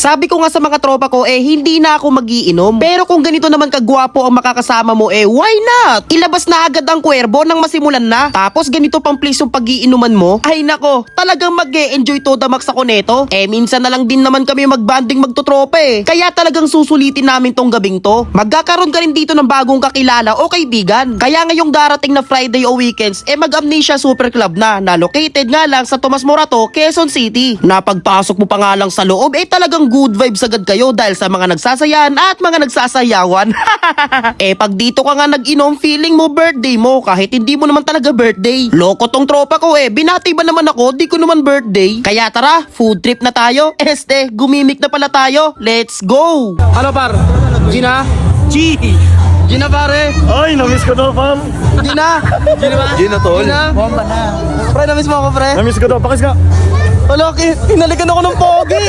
Sabi ko nga sa mga tropa ko, eh, hindi na ako magiinom. Pero kung ganito naman kagwapo ang makakasama mo, eh, why not? Ilabas na agad ang kwerbo nang masimulan na. Tapos ganito pang place yung pagiinuman mo. Ay nako, talagang mag enjoy to max ako neto. Eh, minsan na lang din naman kami magbanding magtutropa eh. Kaya talagang susulitin namin tong gabing to. Magkakaroon ka rin dito ng bagong kakilala o kaibigan. Kaya ngayong darating na Friday o weekends, eh mag-Amnesia Super Club na, na located nga lang sa Tomas Morato, Quezon City. Napagpasok mo pa nga lang sa loob, eh talagang good vibes agad kayo dahil sa mga nagsasayan at mga nagsasayawan. eh pag dito ka nga nag-inom, feeling mo birthday mo kahit hindi mo naman talaga birthday. Loko tong tropa ko eh, binati ba naman ako, di ko naman birthday. Kaya tara, food trip na tayo. Este, gumimik na pala tayo. Let's go! Ano par? Gina? G! Gina pare! Ay, namiss ko daw, fam. Gina! Gina ba? Gina, tol. Gina? Bomba na. Pre, namiss mo ako pre? Namiss ko daw. Pakis ka. Wala, tinalikan ako ng pogi!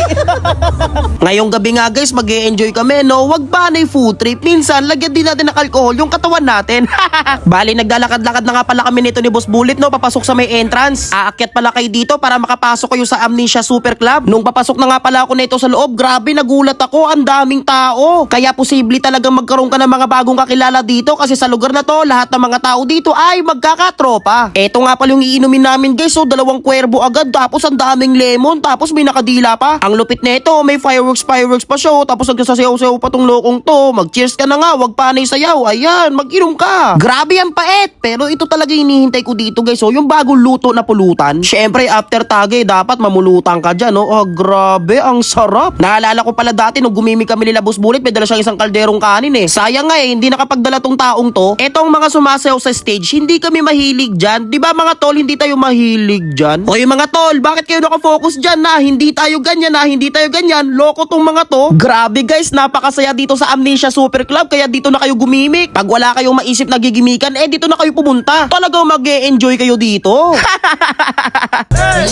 Ngayong gabi nga guys, mag enjoy kami, no? Wag ba na food trip? Minsan, lagyan din natin ng alcohol yung katawan natin. Bali, naglalakad-lakad na nga pala kami nito ni Boss Bullet, no? Papasok sa may entrance. Aakyat pala kayo dito para makapasok kayo sa Amnesia Super Club. Nung papasok na nga pala ako nito sa loob, grabe, nagulat ako. Ang daming tao. Kaya posible talagang magkaroon ka ng mga bagong kakilala dito kasi sa lugar na to, lahat ng mga tao dito ay magkakatropa. Eto nga pala yung iinumin namin guys, so dalawang kwerbo agad, tapos ang daming lemon, tapos may nakadila pa. Ang lupit nito, may fireworks fireworks pa show, tapos nagsasayaw-sayaw pa tong lokong to. Mag-cheers ka na nga, wag panay sayaw. Ayan, mag-inom ka. Grabe ang pait, pero ito talaga hinihintay ko dito guys. So yung bagong luto na pulutan, syempre after tage, dapat mamulutan ka dyan, no? Oh, grabe, ang sarap. Naalala ko pala dati nung gumimi kami nila Boss Bullet, may dala siyang isang kalderong kanin eh. Sayang nga eh, hindi nakapagdala tong taong to. Etong mga sumasayaw sa stage, hindi kami mahilig dyan. Di ba mga tol, hindi tayo mahilig dyan? O yung mga tol, bakit kayo nakafocus dyan na hindi tayo ganyan na hindi tayo ganyan? Loko tong mga to. Grabe guys, napakasaya dito sa Amnesia Super Club, kaya dito na kayo gumimik. Pag wala kayong maisip na gigimikan, eh dito na kayo pumunta. Talagang mag enjoy kayo dito. Ay,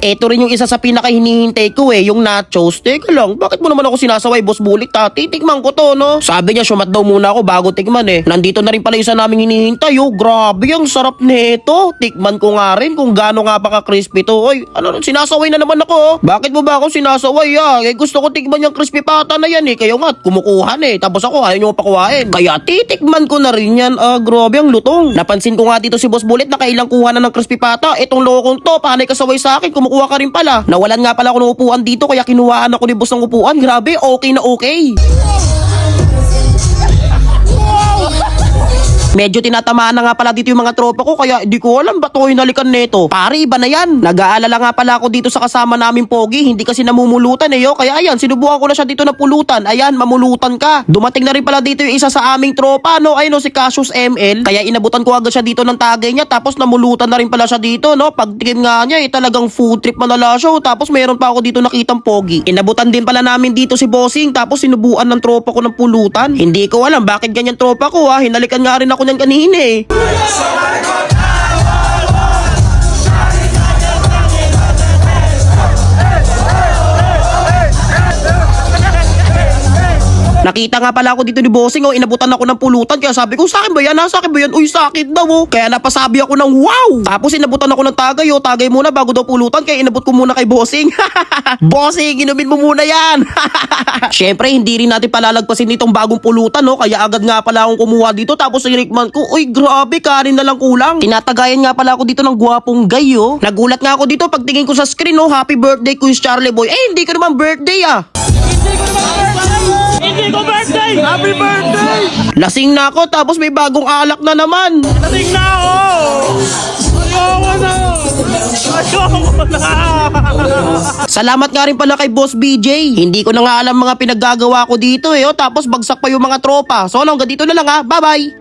Ito rin yung isa sa pinaka hinihintay ko eh, yung nachos. Teka lang, bakit mo naman ako sinasaway, boss bulik ta? Titikman ko to, no? Sabi niya, sumat daw muna ako bago tikman eh. Nandito na rin pala isa naming hinihintay, oh. Grabe, ang sarap nito. Tikman ko nga rin kung gaano nga ba ka-crispy to. Oy, ano, sinasaway na naman ako, oh. Bakit mo ba ako sinasaway, ah? Eh, gusto ko tikman yung crispy pata na yan eh. Kayo nga, kumukuhan eh. Tapos ako, ayaw nyo pakuhain. Kaya titikman ko na rin yan. Ah, grabe, ang lutong. Napansin ko nga dito si Boss Bullet na kailang kuha na ng crispy pata. Itong lokong to, panay kasaway sa akin, kumukuha ka rin pala. Nawalan nga pala ako ng upuan dito, kaya kinuhaan ako ni boss ng upuan. Grabe, okay na okay. Medyo tinatamaan na nga pala dito yung mga tropa ko kaya di ko alam ba't ako hinalikan nito. Pare, iba na yan. Nag-aalala nga pala ako dito sa kasama namin Pogi, hindi kasi namumulutan eh yo. Kaya ayan, sinubukan ko na siya dito na pulutan. Ayan, mamulutan ka. Dumating na rin pala dito yung isa sa aming tropa, no? Ay no, si Cassius ML. Kaya inabutan ko agad siya dito ng tagay niya tapos namulutan na rin pala siya dito, no? Pagtikim nga niya, eh, talagang food trip manala siya. Tapos meron pa ako dito nakitang Pogi. Inabutan din pala namin dito si Bossing tapos sinubuan ng tropa ko ng pulutan. Hindi ko alam bakit ganyan tropa ko ha. Hinalikan nga rin ako niyan kanina eh. Nakita nga pala ako dito ni Bossing oh, inabutan ako ng pulutan kaya sabi ko sa akin ba yan? Ha? Sa akin ba yan? Uy, sa akin daw oh. Kaya napasabi ako ng wow. Tapos inabutan ako ng tagay oh, tagay muna bago daw pulutan kaya inabot ko muna kay Bossing. bossing, inumin mo muna yan. Syempre, hindi rin natin palalagpasin itong bagong pulutan no, kaya agad nga pala akong kumuha dito tapos sinikman ko, uy, grabe, kanin na lang kulang. Tinatagayan nga pala ako dito ng gwapong gay oh. Nagulat nga ako dito pagtingin ko sa screen oh, happy birthday Quiz Charlie Boy. Eh, hindi ko naman birthday ah. Hindi ko birthday! Happy birthday! Lasing na ako tapos may bagong alak na naman. Lasing na ako! Ayoko na! Ayoko na! Salamat nga rin pala kay Boss BJ. Hindi ko na nga alam mga pinaggagawa ko dito eh. Oh, tapos bagsak pa yung mga tropa. So hanggang dito na lang ha. Bye-bye!